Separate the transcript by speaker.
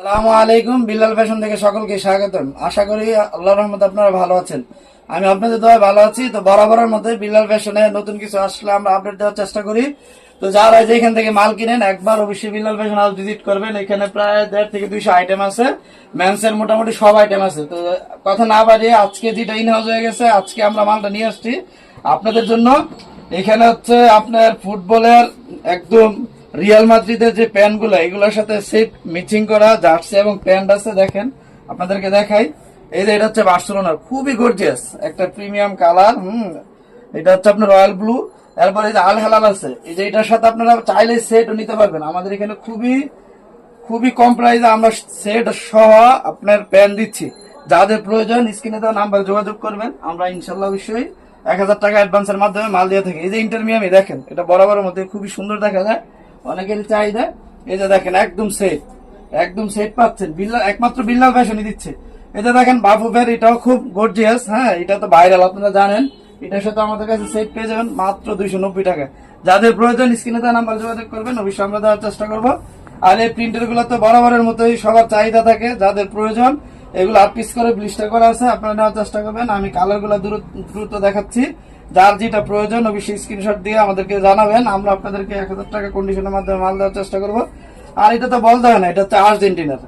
Speaker 1: আসসালামু আলাইকুম, বিল্লাল ফ্যাশন থেকে সকলকে স্বাগতম। আশা করি আল্লাহ রহমত আপনারা ভালো আছেন। আমি আপনাদের দোয়া ভালো আছি। তো বরাবরের মধ্যে বিল্লাল ফ্যাশনে নতুন কিছু আসলে আমরা আপডেট দেওয়ার চেষ্টা করি। তো যারা যেখান থেকে মাল কিনেন, একবার অবশ্যই বিল্লাল ফ্যাশন হাউস ভিজিট করবেন। এখানে প্রায় দেড় থেকে দুইশো আইটেম আছে। মেন্সের মোটামুটি সব আইটেম আছে। তো কথা না বাড়িয়ে আজকে যেটা ইন হাউস হয়ে গেছে, আজকে আমরা মালটা নিয়ে আসছি। আপনাদের জন্য এখানে হচ্ছে আপনার ফুটবলের একদম রিয়াল মাদ্রিদের যে প্যান্টগুলো এগুলোর সাথে সেট মিচিং করা, জার্সি এবং প্যান্ট আছে, দেখেন। আপনাদেরকে দেখাই। এই যে এটা হচ্ছে বার্সেলোনার। খুবই গর্জিয়াস একটা প্রিমিয়াম কালার হুম। এটা হচ্ছে আপনার রয়্যাল ব্লু এরপর এই যে আল হেলাল আছে। এই যে এটার সাথে আপনারা চাইলে সেটও নিতে পারবেন। আমাদের এখানে খুবই খুবই কম প্রাইসে আমরা সেট সহ আপনার প্যান দিচ্ছি। যাদের প্রয়োজন স্ক্রিনে দেওয়া নাম্বার যোগাযোগ করবেন। আমরা ইনশাল্লাহ অবশ্যই এক হাজার টাকা অ্যাডভান্সের মাধ্যমে মাল দিয়ে থাকি। এই যে ইন্টারমিয়ামি দেখেন, এটা বরাবরের মধ্যে খুবই সুন্দর দেখা যায়। অনেকের চাহিদা এই যে দেখেন, একদম সেট একদম সেট পাচ্ছেন। বিল্লাল একমাত্র বিল্লাল ফ্যাশনই দিচ্ছে। এটা দেখেন বাফুফের এটাও খুব গর্জিয়াস হ্যাঁ? এটা তো ভাইরাল আপনারা জানেন। এটার সাথে আমাদের কাছে সেট পেয়ে যাবেন মাত্র দুইশো নব্বই টাকা। যাদের প্রয়োজন, স্ক্রিনে দেওয়া নাম্বার যোগাযোগ করবেন, অবশ্যই আমরা দেওয়ার চেষ্টা করব। আর এই প্রিন্টারগুলো তো বরাবরের মতোই সবার চাহিদা থাকে, যাদের প্রয়োজন, এগুলো আট পিস করে ব্লিস্টার করা আছে, আপনারা নেওয়ার চেষ্টা করবেন। আমি কালারগুলো দ্রুত দেখাচ্ছি। যার যেটা প্রয়োজন, অবশ্যই স্ক্রিনশট দিয়ে আমাদেরকে জানাবেন। আমরা আপনাদেরকে এক হাজার টাকা কন্ডিশনের মাধ্যমে মাল দেওয়ার চেষ্টা করব। আর এটা তো বলতে হয় না, এটা হচ্ছে আর্জেন্টিনার